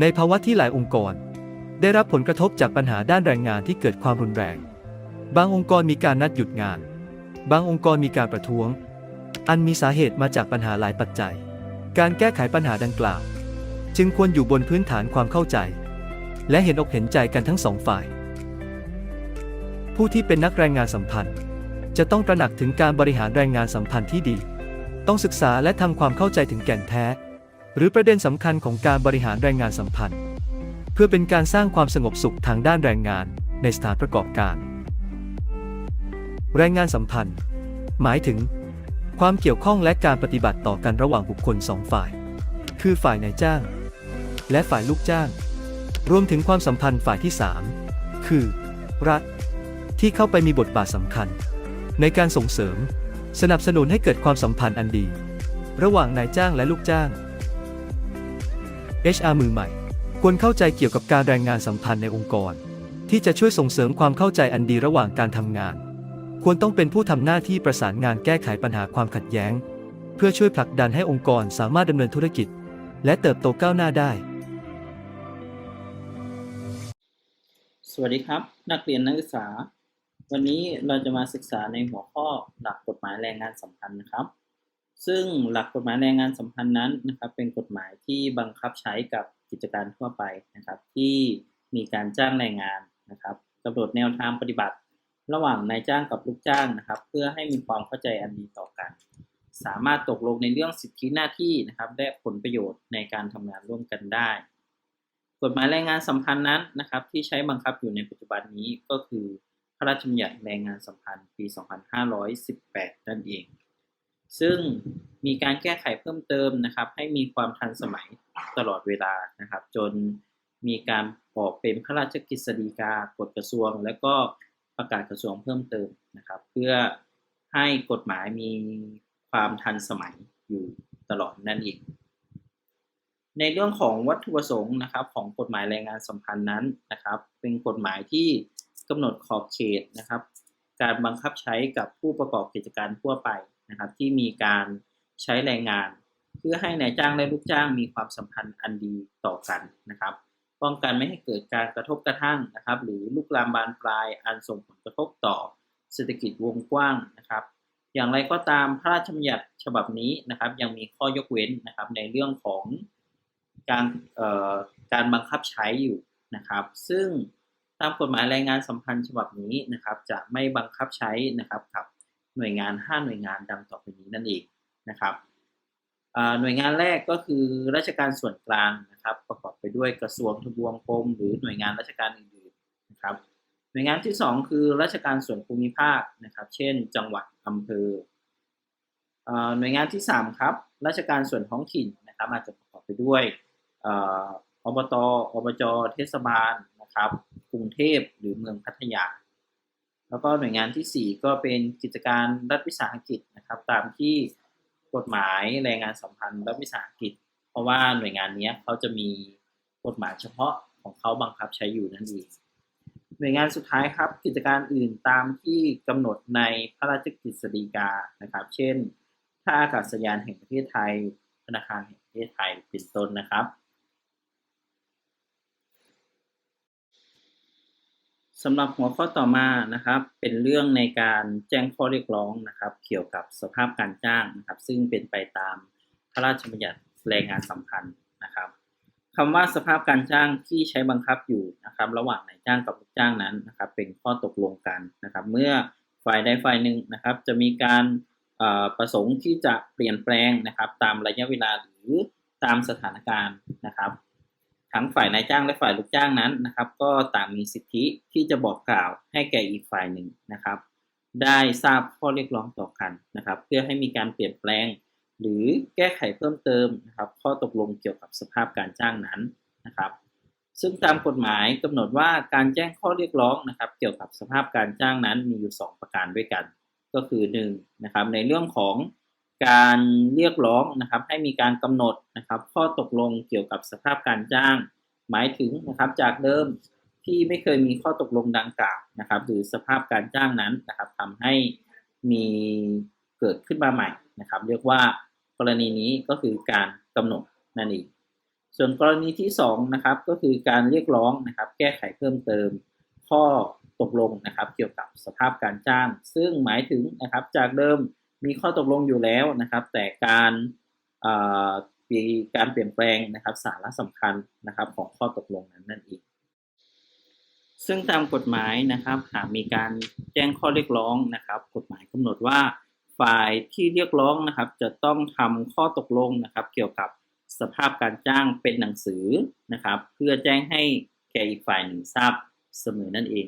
ในภาวะที่หลายองค์กร ได้รับผลกระทบจากปัญหาด้านแรงงานที่เกิดความรุนแรง บางองค์กรมีการนัดหยุดงาน บางองค์กรมีการประท้วง อันมีสาเหตุมาจากปัญหาหลายปัจจัย การแก้ไขปัญหาดังกล่าว จึงควรอยู่บนพื้นฐานความเข้าใจ และเห็นอกเห็นใจกันทั้งสองฝ่าย ผู้ที่เป็นนักแรงงานสัมพันธ์ จะต้องตระหนักถึงการบริหารแรงงานสัมพันธ์ที่ดี ต้องศึกษาและทำความเข้าใจถึงแก่นแท้ หรือประเด็นสำคัญของการบริหารแรงงานสัมพันธ์ เพื่อเป็นการสร้างความสงบสุขทางด้านแรงงานในสถานประกอบการ แรงงานสัมพันธ์ หมายถึง ความเกี่ยวข้องและการปฏิบัติต่อกันระหว่างบุคคลสองฝ่าย คือฝ่ายนายจ้าง และฝ่ายลูกจ้าง รวมถึงความสัมพันธ์ฝ่ายที่ 3 คือ รัฐ ที่เข้าไปมีบทบาทสำคัญ ในการส่งเสริม สนับสนุนให้เกิดความสัมพันธ์อันดี ระหว่างนายจ้างและลูกจ้าง HR มือใหม่ ควรเข้าใจเกี่ยวกับการแรงงานสัมพันธ์ในองค์กร ที่จะช่วยส่งเสริมความเข้าใจอันดีระหว่างการทำงาน ควรต้องเป็นผู้ทำหน้าที่ประสานงานแก้ไขปัญหาความขัดแย้ง เพื่อช่วยผลักดันให้องค์กรสามารถดำเนินธุรกิจ และเติบโตก้าวหน้าได้ สวัสดีครับ นักเรียนนักศึกษา วันนี้เราจะมาศึกษาในหัวข้อหลักกฎหมายแรงงานสัมพันธ์นะครับ ซึ่งหลักกฎหมายแรงงานสัมพันธ์นั้นนะครับ เป็นกฎหมายที่บังคับใช้กับกิจการทั่วไปนะครับ ที่มีการจ้างแรงงานนะครับกำหนดแนวทางปฏิบัติ ระหว่างนายจ้างกับลูกจ้างนะครับ เพื่อให้มีความเข้าใจอันดีต่อกัน สามารถตกลงในเรื่องสิทธิหน้าที่นะครับและผลประโยชน์ในการทำงานร่วมกันได้ กฎหมายแรงงานสัมพันธ์นั้นนะครับ ที่ใช้บังคับอยู่ในปัจจุบันนี้ก็คือพระราชบัญญัติแรงงานสัมพันธ์ปี 2518 นั่นเอง ซึ่งมีการแก้ไขเพิ่มเติมนะครับ ให้มีความทันสมัยตลอดเวลานะครับ จนมีการออกเป็นพระราชกฤษฎีกากฎกระทรวง และก็ประกาศกระทรวงเพิ่มเติมนะครับ เพื่อให้กฎหมายมีความทันสมัยอยู่ตลอดนั่นเองในเรื่องของวัตถุประสงค์นะครับ ของกฎหมายแรงงานสัมพันธ์นั้นนะครับ เป็นกฎหมายที่กำหนดขอบเขตนะครับ การบังคับใช้กับผู้ประกอบกิจการทั่วไปนะครับที่มีการใช้แรงงาน เพื่อให้นายจ้างและลูกจ้างมีความสัมพันธ์อันดีต่อกันนะครับ ป้องกันไม่ให้เกิดการกระทบกระทั่งนะครับ หรือลุกลามบานปลายอันส่งผลกระทบต่อเศรษฐกิจวงกว้างนะครับ อย่างไรก็ตามพระราชบัญญัติฉบับนี้นะครับ ยังมีข้อยกเว้นนะครับในเรื่องของการเอ่อการบังคับใช้อยู่นะครับ ซึ่งตามกฎหมายแรงงานสัมพันธ์ฉบับนี้นะครับ จะไม่บังคับใช้นะครับกับ หน่วยงาน 5 หน่วยงานดังต่อไปนี้นั่นเองนะครับหน่วยงานแรกก็คือราชการส่วนกลางนะครับ ประกอบไปด้วยกระทรวงทบวงกรมหรือหน่วยงานราชการอื่นๆนะครับหน่วยงานที่ 2 คือราชการส่วนภูมิภาคนะครับ เช่น จังหวัดอำเภอหน่วยงานที่ 3 ครับ ราชการส่วนท้องถิ่นนะครับ อาจจะประกอบไปด้วยอบตอบจเทศบาลนะครับ กรุงเทพหรือเมืองพัทยา แล้วก็หน่วยงานทีสี่ 4 ก็เป็นกิจการรัฐวิสาหกิจนะครับ ตามที่กฎหมายแรงงานสัมพันธ์รัฐวิสาหกิจ เพราะว่าหน่วยงานนี้เขาจะมีกฎหมายเฉพาะของเขาบังคับใช้อยู่นั่นเองหน่วยงานสุดท้ายครับ กิจการอื่นตามที่กำหนดในพระราชกฤษฎีกานะครับ เช่นท่าอากาศยานแห่งประเทศไทยธนาคารแห่งประเทศไทยเป็นต้นนะครับ สำหรับหัวข้อต่อมานะครับ เป็นเรื่องในการแจ้งข้อเรียกร้องนะครับ เกี่ยวกับสภาพการจ้างนะครับ ซึ่งเป็นไปตามพระราชบัญญัติแรงงานสัมพันธ์นะครับคำว่าสภาพการจ้างที่ใช้บังคับอยู่นะครับ ระหว่างนายจ้างกับลูกจ้างนั้นนะครับ เป็นข้อตกลงกันนะครับ เมื่อฝ่ายใดฝ่ายหนึ่งนะครับ จะมีการประสงค์ที่จะเปลี่ยนแปลงนะครับ ตามระยะเวลาหรือตามสถานการณ์นะครับ ทั้งฝ่ายนายจ้างและฝ่ายลูกจ้างนั้นนะครับ ก็ต่างมีสิทธิที่จะบอกกล่าวให้แก่อีกฝ่ายหนึ่งนะครับ ได้ทราบข้อเรียกร้องต่อกันนะครับ เพื่อให้มีการเปลี่ยนแปลง หรือแก้ไขเพิ่มเติมนะครับ ข้อตกลงเกี่ยวกับสภาพการจ้างนั้นนะครับ ซึ่งตามกฎหมายกำหนดว่าการแจ้งข้อเรียกร้องนะครับ เกี่ยวกับสภาพการจ้างนั้นมีอยู่ 2 ประการด้วยกัน ก็คือ1นะครับในเรื่องของ การเรียกร้องนะครับให้มีการกำหนดนะครับ ข้อตกลงเกี่ยวกับสภาพการจ้าง หมายถึงนะครับจากเดิมที่ไม่เคยมีข้อตกลงดังกล่าวนะครับ หรือสภาพการจ้างนั้นนะครับทำให้มีเกิดขึ้นมาใหม่นะครับ เรียกว่ากรณีนี้ก็คือการกำหนดนั่นเองส่วนกรณีที่สองนะครับก็คือการเรียกร้องนะครับ แก้ไขเพิ่มเติม ข้อตกลงนะครับ เกี่ยวกับสภาพการจ้าง ซึ่งหมายถึงนะครับจากเดิม มีข้อตกลงอยู่แล้วนะครับ แต่การมีการเปลี่ยนแปลงนะครับ สาระสำคัญนะครับ ของข้อตกลงนั้นนั่นเองซึ่งตามกฎหมายนะครับ หากมีการแจ้งข้อเรียกร้องนะครับ กฎหมายกำหนดว่าฝ่ายที่เรียกร้องนะครับ จะต้องทำข้อตกลงนะครับ เกี่ยวกับสภาพการจ้างเป็นหนังสือนะครับ เพื่อแจ้งให้แก่อีกฝ่ายหนึ่งทราบเสมอนั่นเอง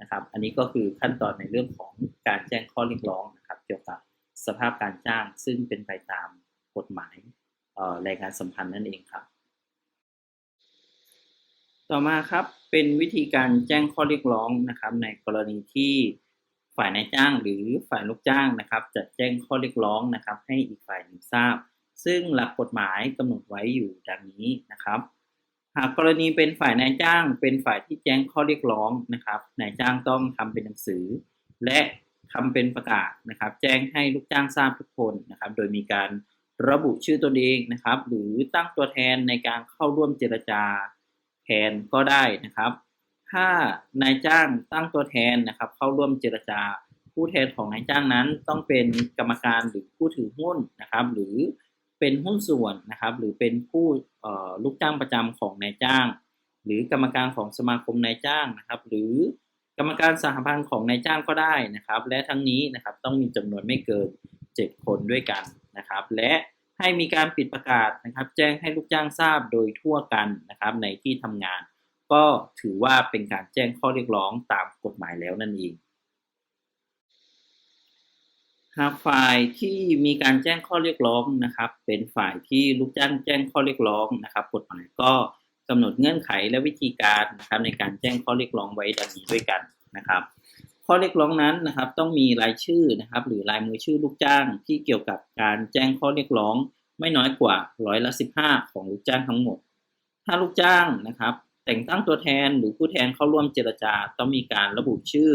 นะครับ อันนี้ก็คือขั้นตอนในเรื่องของการแจ้งข้อเรียกร้องนะครับ เกี่ยวกับ สภาพการจ้างซึ่งเป็นไปตามกฎหมายแรงงานสัมพันธ์นั่นเองครับ ต่อมาครับเป็นวิธีการแจ้งข้อเรียกร้องนะครับ ในกรณีที่ฝ่ายนายจ้างหรือฝ่ายลูกจ้างนะครับ จะแจ้งข้อเรียกร้องนะครับ ให้อีกฝ่ายหนึ่งทราบ ซึ่งหลักกฎหมายกำหนดไว้อยู่ดังนี้นะครับ หากกรณีเป็นฝ่ายนายจ้าง เป็นฝ่ายที่แจ้งข้อเรียกร้องนะครับนายจ้างต้องทำเป็นหนังสือ และ ทำเป็นประกาศนะครับ แจ้งให้ลูกจ้างทราบทุกคนนะครับ โดยมีการระบุชื่อตนเองนะครับ หรือตั้งตัวแทนในการเข้าร่วมเจรจาแทนก็ได้นะครับ ถ้านายจ้างตั้งตัวแทนนะครับ เข้าร่วมเจรจา ผู้แทนของนายจ้างนั้น ต้องเป็นกรรมการหรือผู้ถือหุ้นนะครับ หรือเป็นหุ้นส่วนนะครับ หรือเป็นผู้ลูกจ้างประจำของนายจ้าง หรือกรรมการของสมาคมนายจ้างนะครับ หรือ กรรมการสหพันธ์ของนายจ้างก็ได้นะครับ และทั้งนี้นะครับต้องมีจำนวนไม่เกิน 7 คนด้วยกันนะครับ และให้มีการปิดประกาศนะครับ แจ้งให้ลูกจ้างทราบโดยทั่วกันนะครับ ในที่ทำงาน ก็ถือว่าเป็นการแจ้งข้อเรียกร้องตามกฎหมายแล้วนั่นเองหากฝ่ายที่มีการแจ้งข้อเรียกร้องนะครับ เป็นฝ่ายที่ลูกจ้างแจ้งข้อเรียกร้องนะครับ กฎหมายก็ กำหนดเงื่อนไขและวิธีการนะครับในการแจ้งข้อเรียกร้องไว้ดังนี้ด้วยกันนะครับ ข้อเรียกร้องนั้นนะครับ ต้องมีรายชื่อนะครับ หรือลายมือชื่อลูกจ้างที่เกี่ยวกับการแจ้งข้อเรียกร้อง ไม่น้อยกว่าร้อยละสิบห้าของลูกจ้างทั้งหมด ถ้าลูกจ้างนะครับ แต่งตั้งตัวแทนหรือผู้แทนเข้าร่วมเจรจา ต้องมีการระบุชื่อ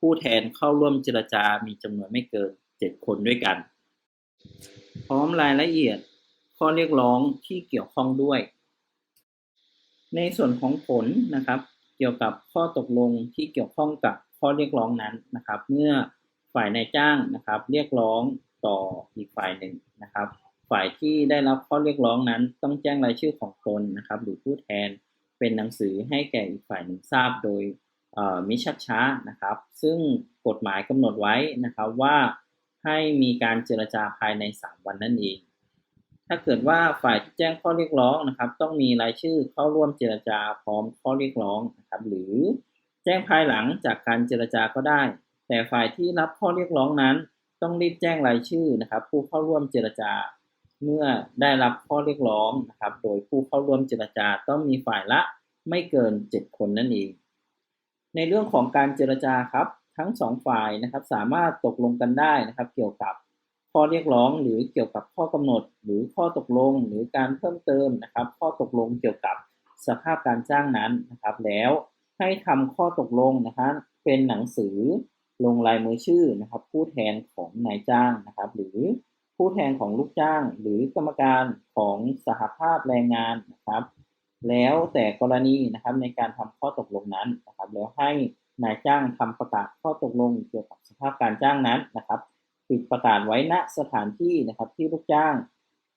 ผู้แทนเข้าร่วมเจรจา มีจำนวนไม่เกิน7คนด้วยกัน พร้อมรายละเอียดข้อเรียกร้องที่เกี่ยวข้องด้วย ในส่วนของผลนะครับ เกี่ยวกับข้อตกลงที่เกี่ยวข้องกับข้อเรียกร้องนั้นนะครับ เมื่อฝ่ายนายจ้างนะครับ เรียกร้องต่ออีกฝ่ายหนึ่งนะครับ ฝ่ายที่ได้รับข้อเรียกร้องนั้นต้องแจ้งรายชื่อของตนนะครับ หรือผู้แทนเป็นหนังสือให้แก่อีกฝ่ายหนึ่งทราบโดยมิชักช้านะครับ ซึ่งกฎหมายกำหนดไว้นะครับว่าให้มีการเจรจาภายใน 3 วันนั่นเอง ถ้าเกิดว่าฝ่ายที่แจ้งข้อเรียกร้องนะครับ ต้องมีรายชื่อเข้าร่วมเจรจาพร้อมข้อเรียกร้องนะครับหรือแจ้งภายหลังจากการเจรจาก็ได้ แต่ฝ่ายที่รับข้อเรียกร้องนั้น ต้องรีบแจ้งรายชื่อนะครับ ผู้เข้าร่วมเจรจา เมื่อได้รับข้อเรียกร้องนะครับ โดยผู้เข้าร่วมเจรจาต้องมีฝ่ายละไม่เกิน 7 คนนั่นเอง ในเรื่องของการเจรจาครับ ทั้งสองฝ่ายนะครับ สามารถตกลงกันได้นะครับ เกี่ยวกับ ข้อเรียกร้องหรือเกี่ยวกับข้อกำหนด หรือข้อตกลง หรือการเพิ่มเติมนะครับ ข้อตกลงเกี่ยวกับสภาพการจ้างนั้นนะครับ แล้วให้ทำข้อตกลงนะครับเป็นหนังสือลงลายมือชื่อนะครับ ผู้แทนของนายจ้างนะครับ หรือผู้แทนของลูกจ้าง หรือกรรมการของสหภาพแรงงานนะครับ แล้วแต่กรณีนะครับในการทำข้อตกลงนั้นนะครับ แล้วให้นายจ้างทำประกาศข้อตกลงเกี่ยวกับสภาพการจ้างนั้นนะครับ ปิดประกาศไว้ณสถานที่นะครับที่ลูกจ้าง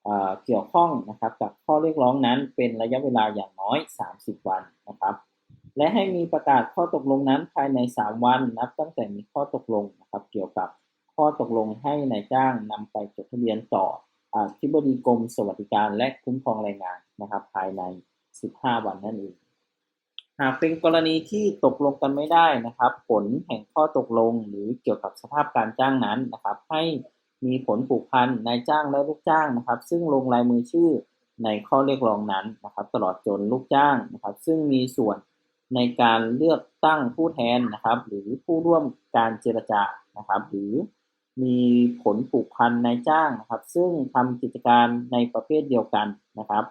เอ่อเกี่ยวข้องนะครับกับข้อเรียกร้องนั้นเป็นระยะเวลาอย่างน้อย 30 วันนะครับและให้มีประกาศข้อตกลงนั้นภายใน 3 วันนับตั้งแต่มีข้อตกลงนะครับเกี่ยวกับข้อตกลงให้นายจ้างนำไปจดทะเบียนต่ออธิบดีกรมสวัสดิการและคุ้มครองแรงงานนะครับภายใน 15 วันนั่นเอง หากเป็นกรณีที่ตกลงกันไม่ได้นะครับ ผลแห่งข้อตกลงหรือเกี่ยวกับสภาพการจ้างนั้นนะครับ ให้มีผลผูกพันนายจ้างและลูกจ้างนะครับ ซึ่งลงลายมือชื่อในข้อเรียกร้องนั้นนะครับ ตลอดจนลูกจ้างนะครับ ซึ่งมีส่วนในการเลือกตั้งผู้แทนนะครับ หรือผู้ร่วมการเจรจานะครับ หรือมีผลผูกพันนายจ้างนะครับ ซึ่งทำกิจการในประเภทเดียวกันนะครับ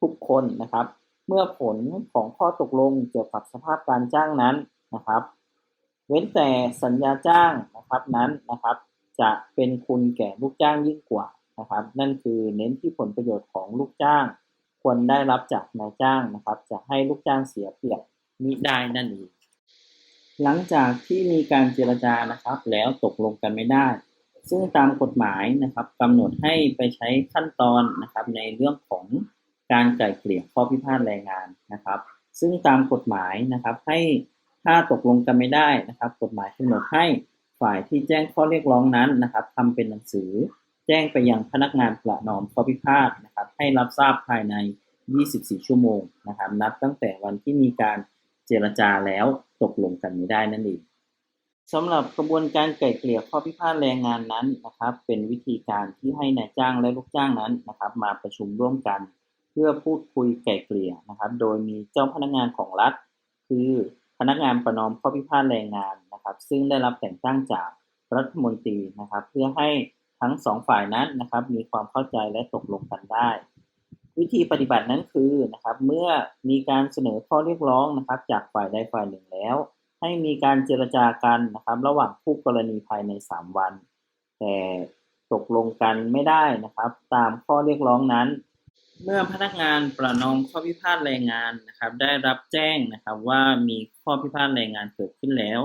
ทุกคนนะครับ เมื่อผลของข้อตกลงเกี่ยวกับสภาพการจ้างนั้นนะครับเว้นแต่สัญญาจ้างนะครับนั้นนะครับ จะเป็นคุณแก่ลูกจ้างยิ่งกว่านะครับ นั่นคือเน้นที่ผลประโยชน์ของลูกจ้าง ควรได้รับจากนายจ้างนะครับ จะให้ลูกจ้างเสียเปรียบมิได้นั่นเองหลังจากที่มีการเจรจานะครับ แล้วตกลงกันไม่ได้ ซึ่งตามกฎหมายนะครับกำหนดให้ไปใช้ขั้นตอนนะครับในเรื่องของ การไกล่เกลี่ยข้อพิพาทแรงงานนะครับ ซึ่งตามกฎหมายนะครับให้ถ้าตกลงกันไม่ได้นะครับ กฎหมายกำหนดให้ฝ่ายที่แจ้งข้อเรียกร้องนั้นนะครับทำเป็นหนังสือแจ้งไปยังพนักงานประนอมข้อพิพาทนะครับ ให้รับทราบภายใน 24 ชั่วโมงนะครับ นับตั้งแต่วันที่มีการเจรจาแล้วตกลงกันไม่ได้นั่นเองสำหรับกระบวนการไกล่เกลี่ยข้อพิพาทแรงงานนั้นนะครับ เป็นวิธีการที่ให้นายจ้างและลูกจ้างนั้นนะครับ มาประชุมร่วมกัน เพื่อพูดคุยไก่เกลี่ยนะครับ โดยมีเจ้าพนักงานของรัฐ คือพนักงานประนอมข้อพิพาทแรงงานนะครับ ซึ่งได้รับแต่งตั้งจากรัฐมนตรีนะครับ เพื่อให้ทั้งสองฝ่ายนั้นนะครับ มีความเข้าใจและตกลงกันได้ วิธีปฏิบัตินั้นคือนะครับ เมื่อมีการเสนอข้อเรียกร้องนะครับ จากฝ่ายใดฝ่ายหนึ่งแล้ว ให้มีการเจรจากันนะครับ ระหว่างคู่กรณีภายใน 3 วัน แต่ตกลงกันไม่ได้นะครับ ตามข้อเรียกร้องนั้น เมื่อพนักงานประนอมข้อพิพาทแรงงานนะครับ ได้รับแจ้งนะครับว่ามีข้อพิพาทแรงงานเกิดขึ้นแล้ว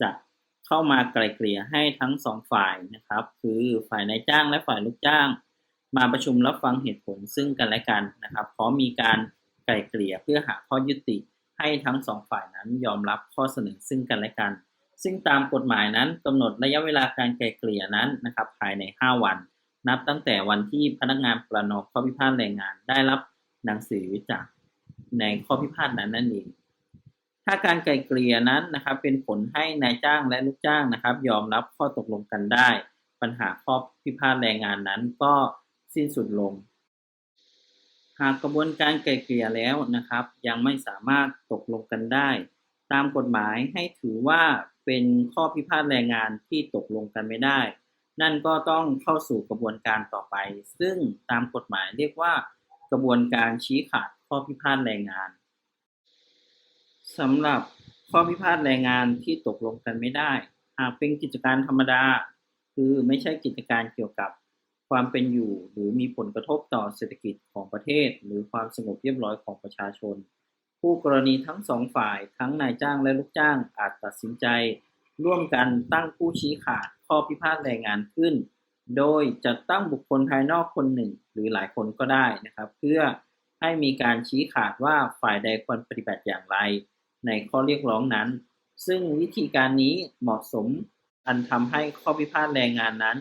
จะเข้ามาไกล่เกลี่ยให้ทั้งสองฝ่ายนะครับ คือฝ่ายนายจ้างและฝ่ายลูกจ้าง มาประชุมรับฟังเหตุผลซึ่งกันและกันนะครับพร้อมมีการไกล่เกลี่ยเพื่อหาข้อยุติให้ทั้งสองฝ่ายนั้นยอมรับข้อเสนอซึ่งกันและกัน ซึ่งตามกฎหมายนั้นกำหนดระยะเวลาการไกล่เกลี่ยนั้นนะครับภายใน 5 วัน นับตั้งแต่วันที่พนักงานประนอมข้อพิพาทแรงงาน ได้รับหนังสือจากในข้อพิพาทนั้นนั่นเอง ถ้าการไกล่เกลี่ยนั้นนะครับ เป็นผลให้นายจ้างและลูกจ้างนะครับ ยอมรับข้อตกลงกันได้ ปัญหาข้อพิพาทแรงงานนั้นก็สิ้นสุดลง หากกระบวนการไกล่เกลี่ยแล้วนะครับ ยังไม่สามารถตกลงกันได้ ตามกฎหมายให้ถือว่าเป็นข้อพิพาทแรงงานที่ตกลงกันไม่ได้ นั่นก็ต้องเข้าสู่กระบวนการต่อไป ซึ่งตามกฎหมายเรียกว่ากระบวนการชี้ขาดข้อพิพาทแรงงานสำหรับข้อพิพาทแรงงานที่ตกลงกันไม่ได้ หากเป็นกิจการธรรมดา คือไม่ใช่กิจการเกี่ยวกับความเป็นอยู่หรือมีผลกระทบต่อเศรษฐกิจของประเทศ หรือความสงบเรียบร้อยของประชาชน ผู้กรณีทั้งสองฝ่ายทั้งนายจ้างและลูกจ้างอาจตัดสินใจ ร่วมกันตั้งผู้ชี้ขาดข้อพิพาทแรงงานขึ้น โดยจะตั้งบุคคลภายนอกคนหนึ่งหรือหลายคนก็ได้นะครับ เพื่อให้มีการชี้ขาดว่าฝ่ายใดควรปฏิบัติอย่างไร ในข้อเรียกร้องนั้น ซึ่งวิธีการนี้เหมาะสมอันทำให้ข้อพิพาทแรงงานนั้น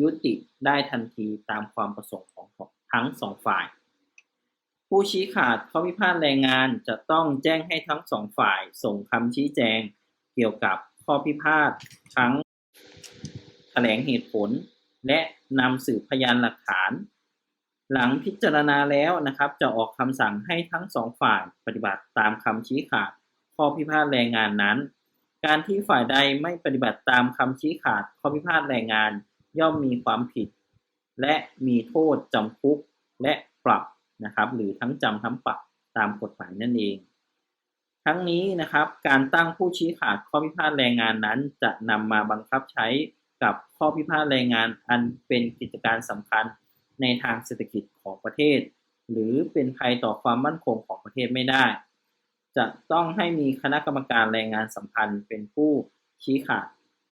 ยุติได้ทันทีตามความประสงค์ของทั้งสองฝ่าย ผู้ชี้ขาดข้อพิพาทแรงงานจะต้องแจ้งให้ทั้งสองฝ่าย ส่งคำชี้แจงเกี่ยวกับ ข้อพิพาททั้งแถลงเหตุผล และนำสืบพยานหลักฐาน หลังพิจารณาแล้วนะครับ จะออกคำสั่งให้ทั้งสองฝ่ายปฏิบัติตามคำชี้ขาด ข้อพิพาทแรงงานนั้น การที่ฝ่ายใดไม่ปฏิบัติตามคำชี้ขาด ข้อพิพาทแรงงานย่อมมีความผิด และมีโทษจำคุกและปรับนะครับ หรือทั้งจำทั้งปรับตามกฎหมายนั่นเอง ทั้งนี้นะครับ การตั้งผู้ชี้ขาดข้อพิพาทแรงงานนั้น จะนำมาบังคับใช้กับข้อพิพาทแรงงานอันเป็นกิจการสำคัญในทางเศรษฐกิจของประเทศ หรือเป็นภัยต่อความมั่นคงของประเทศไม่ได้ จะต้องให้มีคณะกรรมการแรงงานสัมพันธ์เป็นผู้ชี้ขาด